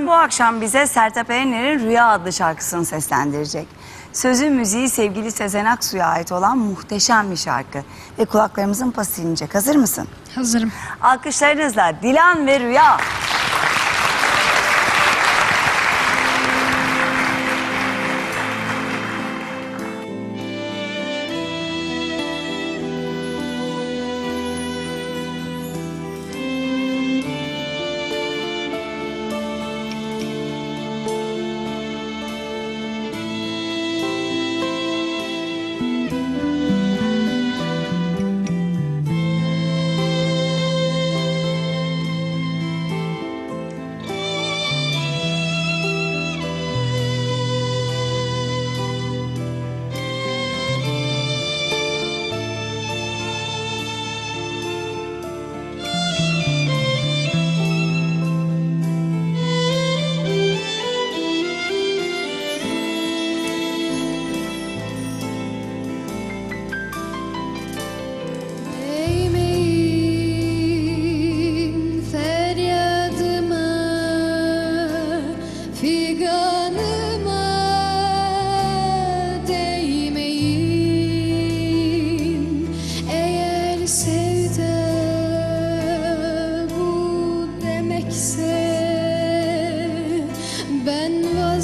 Bu akşam bize Sertab Erener'in Rüya adlı şarkısını seslendirecek. Sözü müziği sevgili Sezen Aksu'ya ait olan muhteşem bir şarkı. Ve kulaklarımızın pası inecek. Hazır mısın? Hazırım. Alkışlarınızla Dilan ve Rüya. Değmeyin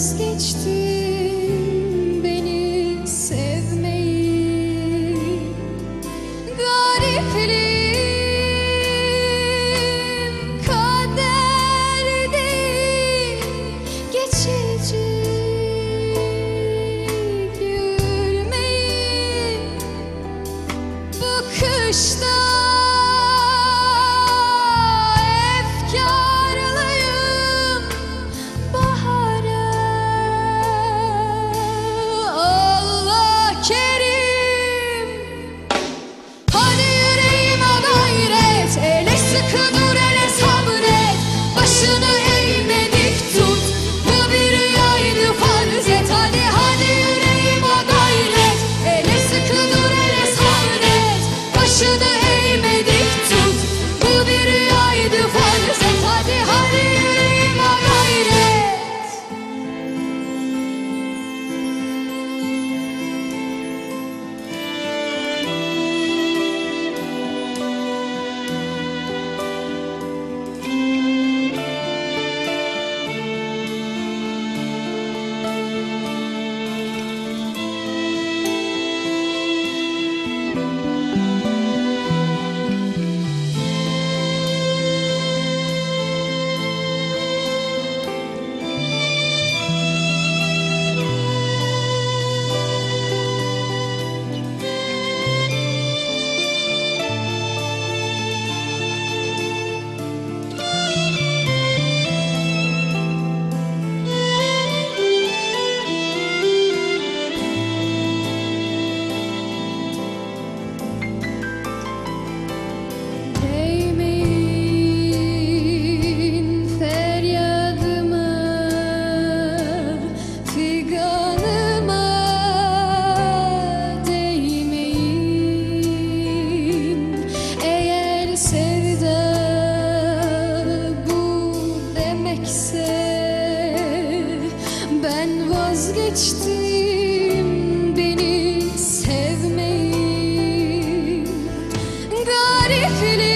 vazgeçtim beni sevmeyin. Garipliğim kader değil geçici gülmeyin bu vazgeçtim beni sevmeyi. Garipli